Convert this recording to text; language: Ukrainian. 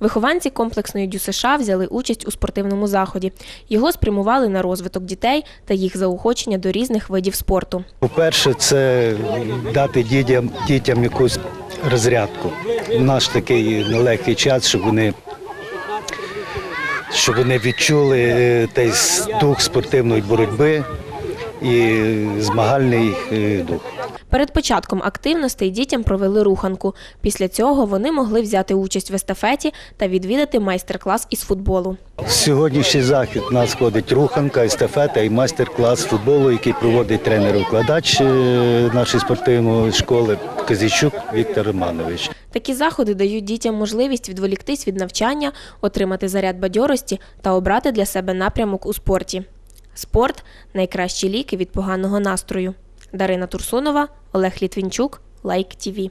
Вихованці комплексної ДЮСШ взяли участь у спортивному заході. Його спрямували на розвиток дітей та їх заохочення до різних видів спорту. По-перше, це дати дітям, дітям якусь розрядку. Наш такий нелегкий час, щоб вони, щоб вони відчули той дух спортивної боротьби і змагальний е, дух. Перед початком активностей дітям провели руханку. Після цього вони могли взяти участь в естафеті та відвідати майстер-клас із футболу. Сьогоднішній захід у нас ходить руханка, естафета і майстер-клас футболу, який проводить тренер-викладач е, нашої спортивної школи Казічук Віктор Романович. Такі заходи дають дітям можливість відволіктись від навчання, отримати заряд бадьорості та обрати для себе напрямок у спорті. Спорт найкращі ліки від поганого настрою. Дарина Турсунова, Олег Літвінчук, Лайк ТІВІ.